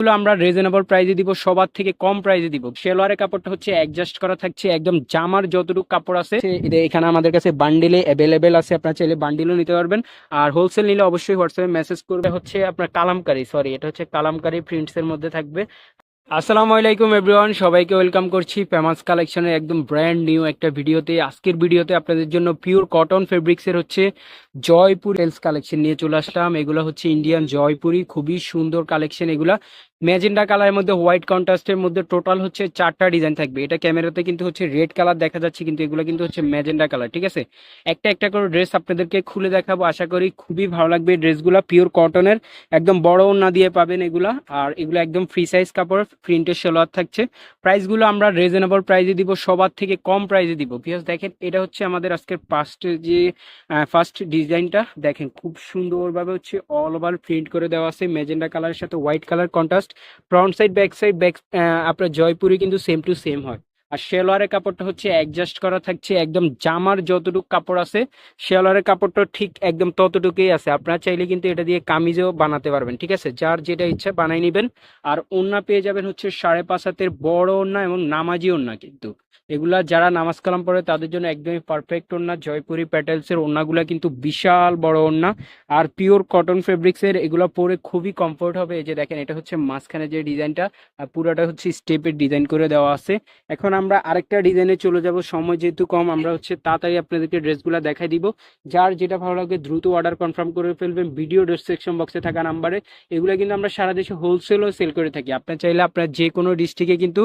গুলো আমরা রিজনেবল প্রাইসে দিব, সবার থেকে কম প্রাইসে দিব। সেলোয়ারের কাপড়টা হচ্ছে অ্যাডজাস্ট করা থাকছে, একদম জামার যতটুকু কাপড় আছে। এখানে আমাদের কাছে বান্ডিলে অ্যাভেলেবেল আছে, আপনার চাইলে বান্ডিলও নিতে পারবেন। আর হোলসেল নিলে অবশ্যই হোয়াটসঅ্যাপে মেসেজ করবে, হচ্ছে আপনার কালামকারি সরি এটা হচ্ছে কালামকারি প্রিন্টস এর মধ্যে থাকবে। আসসালামু আলাইকুম এভরিওয়ান সবাইকে ওয়েলকাম করছি ফেমাস কালেকশনের একদম ব্র্যান্ড নিউ একটা ভিডিওতে। আজকের ভিডিওতে আপনাদের জন্য পিওর কটন ফেব্রিক্সের হচ্ছে জয়পুর এলস কালেকশন নিয়ে চলে আসলাম। এগুলো হচ্ছে ইন্ডিয়ান জয়পুরি, খুবই সুন্দর কালেকশন এগুলা। ম্যাজেন্ডা কালারের মধ্যে হোয়াইট কন্ট্রাস্টের মধ্যে টোটাল হচ্ছে চারটা ডিজাইন থাকবে। এটা ক্যামেরাতে কিন্তু হচ্ছে রেড কালার দেখা যাচ্ছে, কিন্তু এগুলো কিন্তু হচ্ছে ম্যাজেন্ডা কালার ঠিক আছে? একটা একটা করে ড্রেস আপনাদেরকে খুলে দেখাবো। আশা করি খুবই ভালো লাগবে ড্রেসগুলো পিওর কটনের একদম বড় না দিয়ে পাবেন এগুলা। আর এগুলো একদম ফ্রি সাইজ কাপড় প্রিন্টের সেলোয়ার থাকছে। প্রাইসগুলো আমরা রিজনেবল প্রাইসে দিব, সবার থেকে কম প্রাইসে দিব। বিকজ দেখেন, এটা হচ্ছে আমাদের আজকের ফার্স্ট যে ফার্স্ট ডিজাইনটা দেখেন খুব সুন্দরভাবে হচ্ছে অল ওভার প্রিন্ট করে দেওয়া আছে। মেজেন্ডা কালারের সাথে white colour contrast front side back side back আপনার জয়পুরি কিন্তু সেম টু সেম হয়। আর শেলোয়ারের কাপড়টা হচ্ছে অ্যাডজাস্ট করা থাকছে একদম জামার যতটুকু কাপড় আছে শেলোয়ারের কাপড়টা ঠিক একদম ততটুকুই আছে। আপনারা চাইলে কিন্তু এটা দিয়ে কামিজও বানাতে পারবেন, ঠিক আছে? যার যেটা ইচ্ছা বানাই নেবেন। আর ওন্না পেয়ে যাবেন হচ্ছে সাড়ে পাঁচ হাতের বড় ওন্না এবং নামাজি ওন্না কিন্তু। এগুলা যারা নামাজ কালাম পড়ে, তাদের জন্য একদমই পারফেক্ট ওন্না জয়পুরি প্যাটেলসের ওন্নাগুলা কিন্তু বিশাল বড় ওন্না আর পিওর কটন ফেব্রিক্সের এগুলো পরে খুবই কমফোর্ট হবে। এই যে দেখেন, এটা হচ্ছে মাঝখানে যে ডিজাইনটা, আর পুরোটা হচ্ছে স্টেপের ডিজাইন করে দেওয়া আছে। এখন আমরা আরেকটা ডিজাইনে চলে যাব। সময় যেহেতু কম, আমরা হচ্ছে তাড়াতাড়ি আপনাদেরকে ড্রেসগুলো দেখাই দিব। যার যেটা ভালো লাগে দ্রুত অর্ডার কনফার্ম করে ফেলবেন। ভিডিও ডেসক্রিপশন বক্সে থাকা নাম্বারে এগুলো কিন্তু আমরা সারা দেশে হোলসেলও সেল করে থাকি। আপনার চাইলে আপনার যে কোনো ডিস্ট্রিক্টে কিন্তু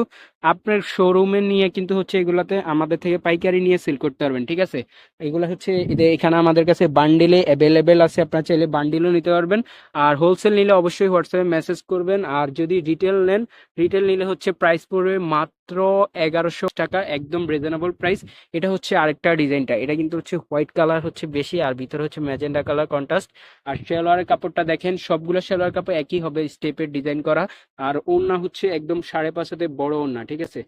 আপনার শোরুমে নিয়ে কিন্তু হচ্ছে এগুলাতে আমাদের থেকে পাইকারি নিয়ে সেল করতে পারবেন, ঠিক আছে? এগুলো হচ্ছে এখানে আমাদের কাছে বান্ডিলে অ্যাভেলেবেল আছে, আপনার চাইলে বান্ডিলও নিতে পারবেন। আর হোলসেল নিলে অবশ্যই হোয়াটসঅ্যাপে মেসেজ করবেন। আর যদি রিটেল নেন রিটেল নিলে হচ্ছে প্রাইস পড়বে মাত্র এগারোশো টাকা, একদম রিজনেবল প্রাইস এটা হচ্ছে আরেকটা ডিজাইনটা এটা কিন্তু হচ্ছে হোয়াইট কালার হচ্ছে বেশি, আর ভিতরে হচ্ছে ম্যাজেন্ডা কালার কন্ট্রাস্ট আর শেলোয়ারের কাপড়টা দেখেন, সবগুলো শেলোয়ার কাপড় একই হবে স্টেপের ডিজাইন করা। আর ওড়না হচ্ছে একদম সাড়ে পাঁচ হাতে বড় ওড়না, ঠিক আছে?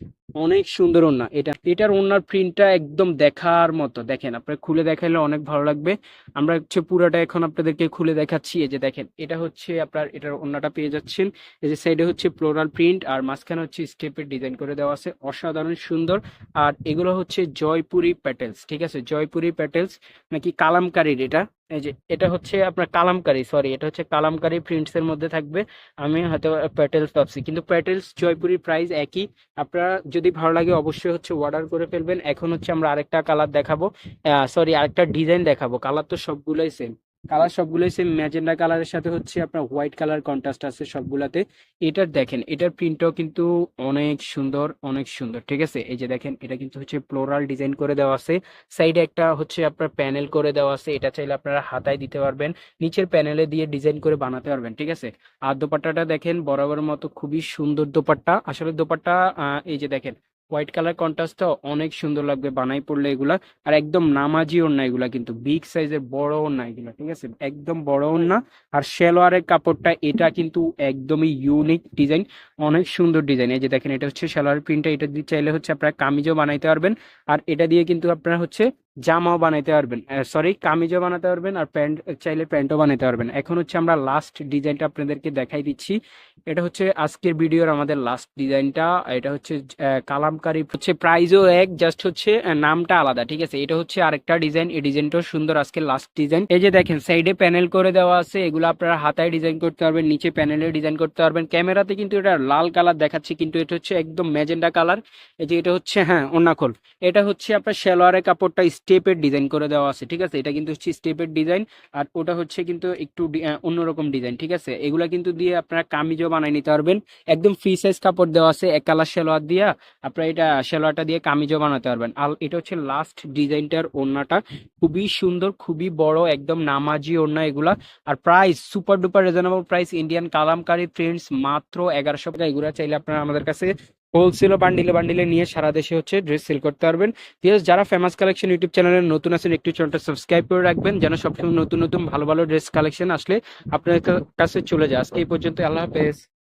অনেক সুন্দর ওড়না এটা। এটার ওড়নার প্রিন্টটা একদম দেখার মতো। দেখেন, আপনার খুলে দেখাইলে অনেক ভালো লাগবে। আমরা হচ্ছে পুরোটা এখন আপনাদেরকে খুলে দেখাচ্ছি। এই যে দেখেন, এটা হচ্ছে আপনার, এটার ওড়নাটা পেয়ে যাচ্ছেন। এই যে সাইডে হচ্ছে ফ্লোরাল প্রিন্ট আর মাঝখানে হচ্ছে স্টেপের ডিজাইন করে দেওয়া আছে, অসাধারণ, সুন্দর। আর এগুলো হচ্ছে জয়পুরি প্যাটেলস ঠিক আছে? জয়পুরি প্যাটেলস নাকি কালামকারির এটা? এই যে, এটা হচ্ছে আপনার কালামকারি সরি এটা হচ্ছে কালামকারি প্রিন্টস এর মধ্যে থাকবে। আমি হয়তো প্যাটেলস ভাবছি, কিন্তু প্যাটেলস জয়পুরি প্রাইস একই। আপনারা যদি ভালো লাগে অবশ্যই হচ্ছে অর্ডার করে ফেলবেন। এখন হচ্ছে আমরা আরেকটা কালার দেখাবো। সরি আরেকটা ডিজাইন দেখাবো। কালার তো সবগুলোই সেম কালার সবগুলোই সেম ম্যাজেন্ডা কালারের সাথে হচ্ছে আপনার হোয়াইট কালার কন্ট্রাস্ট আছে সবগুলাতে। এটার দেখেন, এটার প্রিন্টটাও কিন্তু অনেক সুন্দর অনেক সুন্দর, ঠিক আছে? এই যে দেখেন, এটা কিন্তু হচ্ছে ফ্লোরাল ডিজাইন করে দেওয়া আছে। সাইডে একটা হচ্ছে আপনার প্যানেল করে দেওয়া আছে, এটা চাইলে আপনারা হাতায় দিতে পারবেন। নিচের প্যানেলে দিয়ে ডিজাইন করে বানাতে পারবেন, ঠিক আছে? আর দোপাট্টাটা দেখেন, বরাবর মতো খুবই সুন্দর দোপাট্টা। আসলে দোপাট্টা এই যে দেখেন হোয়াইট কালার কন্ট্রাস্টটা অনেক সুন্দর লাগবে বানাই পড়লে এগুলা। আর একদম নামাজি ওড়না এগুলা কিন্তু বিগ সাইজের বড় ওড়না এগুলা, ঠিক আছে? একদম বড় ওড়না। আর সেলোয়ারের কাপড়টা, এটা কিন্তু একদমই ইউনিক ডিজাইন অনেক সুন্দর ডিজাইন এই যে দেখেন, এটা হচ্ছে সেলোয়ার প্রিন্টটা এটা দিয়ে চাইলে হচ্ছে আপনারা কামিজও বানাইতে পারবেন। আর এটা দিয়ে কিন্তু আপনারা হচ্ছে জামাও বানাইতে পারবেন। সরি কামিজও বানাতে পারবেন আর প্যান্ট, চাইলে প্যান্টও বানাইতে পারবেন। এখন হচ্ছে আমরা লাস্ট ডিজাইনটা আপনাদেরকে দেখাই দিচ্ছি। এটা হচ্ছে আজকের ভিডিওর আমাদের লাস্ট ডিজাইনটা এটা হচ্ছে কালামকারি হচ্ছে প্রাইসও এক জাস্ট হচ্ছে নামটা আলাদা, ঠিক আছে? এটা হচ্ছে আরেকটা ডিজাইন এই ডিজাইনটাও সুন্দর আজকে লাস্ট ডিজাইন এই যে দেখেন সাইডে প্যানেল করে দেওয়া আছে, এগুলো আপনারা হাতায় ডিজাইন করতে পারবেন, নিচে প্যানেলে ডিজাইন করতে পারবেন। ক্যামেরাতে কিন্তু এটা লাল কালার দেখাচ্ছে, কিন্তু এটা হচ্ছে একদম ম্যাজেন্ডা কালার এই যে এটা হচ্ছে হ্যাঁ অন্যাখোল এটা হচ্ছে আপনার সেলোয়ারের কাপড়টা স্টেপের ডিজাইন করে দেওয়া আছে, ঠিক আছে? এটা কিন্তু হচ্ছে স্টেপের ডিজাইন আর ওটা হচ্ছে কিন্তু একটু অন্যরকম ডিজাইন, ঠিক আছে? এগুলা কিন্তু দিয়ে আপনারা কামিজও বানাই নিতে পারবেন। একদম ফ্রি সাইজ কাপড় দেওয়া আছে, এক কালার সেলোয়ার দিয়া আপনারা এটা সেলোয়ারটা দিয়ে কামিজও বানাতে পারবেন। আর এটা হচ্ছে লাস্ট ডিজাইনটার ওড়নাটা, খুবই সুন্দর, খুবই বড়, একদম নামাজি ওড়না এগুলা। আর price super duper reasonable price Indian Kalamkari prints মাত্র এগারোশো টাকা। এগুলা চাইলে আপনারা আমাদের কাছে হোলসেল বান্ডিলে বান্ডিলে নিয়ে সারা দেশে হচ্ছে ড্রেস সেল করতে পারবেন। প্লাস যারা ফেমাস কালেকশন ইউটিউব চ্যানেলে নতুন আছেন, একটু চ্যানেলটা সাবস্ক্রাইব করে রাখবেন, যেন সবসময় নতুন নতুন, ভালো ভালো ড্রেস কালেকশন আসলে আপনার কাছে চলে যায়। আজকে এই পর্যন্ত আল্লাহ হাফেজ।